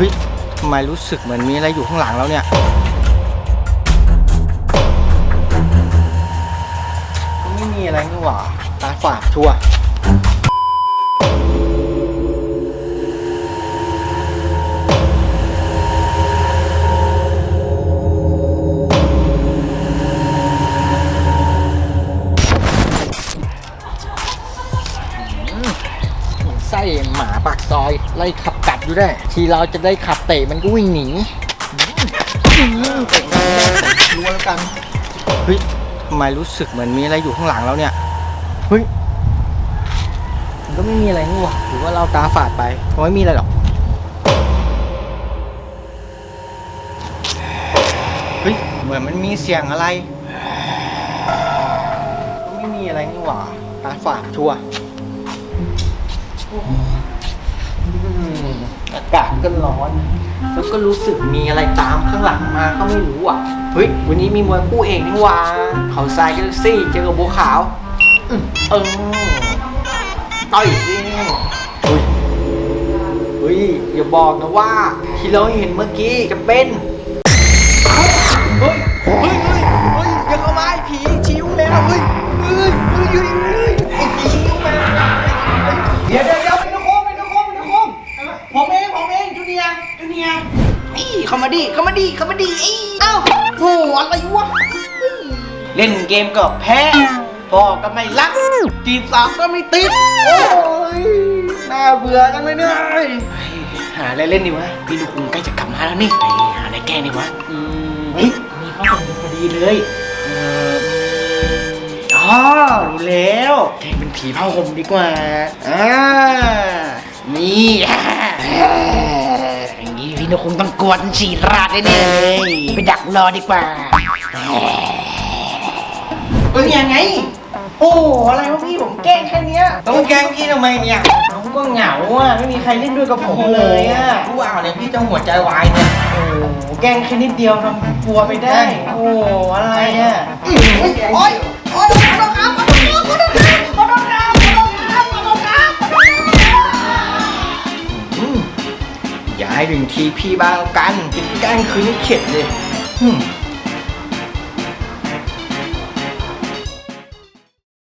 เฮ้ยทำไมรู้สึกเหมือนมีอะไรอยู่ข้างหลังแล้วเนี่ย ไม่มีอะไรนี่หว่าตาฝาดชัวร์าปากซอย ไล่ขับกัดอยู่ได้ ทีเราจะได้ขับเตะมันก็วิ่งหนีเตะรู้แล้วกันเฮ้ยทำไมรู้สึกเหมือนมีอะไรอยู่ข้างหลังแล้วเนี่ยเฮ้ยมันก็ไม่มีอะไรนี่หว่าหรือว่าเราตาฝาดไปไม่มีอะไรหรอกเฮ้ยเหมือนมันมีเสียงอะไรก็ไม่มีอะไรนี่หว่าตาฝาดชัวร์ กาศก็ร้อน แล้วก็รู้สึกมีอะไรตามข้างหลังมาก็ไม่รู้อะ เฮ้ย วันนี้มีมวยคู่เอกนี่หว่า เขาทรายกาแล็กซี่เจอกับบัวขาวอืมเออต่อยสิเฮ้ยเฮ้ย อย่าบอกนะว่า ที่เราเห็นเมื่อกี้จะเป็น เฮ้ย เฮ้ย เฮ้ย เฮ้ยอย่าเข้ามาไอ้ผีชิวแล้วเฮ้ยเฮ้ยเฮ้ยเฮ้ย อีเข้ามาดิเข้ามาดิเข้ามาดิอีเอ้าโหอะไรวะ เล่นเกมก็แพ้พ่อก็ไม่รักจีบสาวก็ไม่ติด โอ้ยน่าเบื่อจังเลยเนี่ยเฮ้ยหาอะไรเล่นดีวะ พี่ลูกคุงใกล้จะกลับมาแล้วนี่เฮ้ยหาอะไรแกล้งดีวะอืมเฮ้ยมีข้าวต้มพอดีเลยเอออ๋อรู้แล้วแกล้งเป็นผีผ้าห่มดีกว่าอ่านี่ อย่างนี้พี่นกคงต้องกวนฉีดราดแน่ๆเลยไปดักรอดีกว่าเอ้ยยังไง โอ้อะไรวะพี่ผมแกล้งแค่เนี้ยต้องแกล้งพี่ทำไมเนี่ยผมก็เหงาอะไม่มีใครเล่นด้วยกับผมเลยอะรู้ว่าเนี่ยพี่จะหัวใจวายเนี่ยโอ้แกล้งแค่นิดเดียวทำกลัวไปได้ โอ้อะไรอะโอ้ยโอ้ยโอ้ยขอโทษครับายห้ถึงทีพี่บ้างกันจะแกล้งคืนนี้เข็ดเลยอืม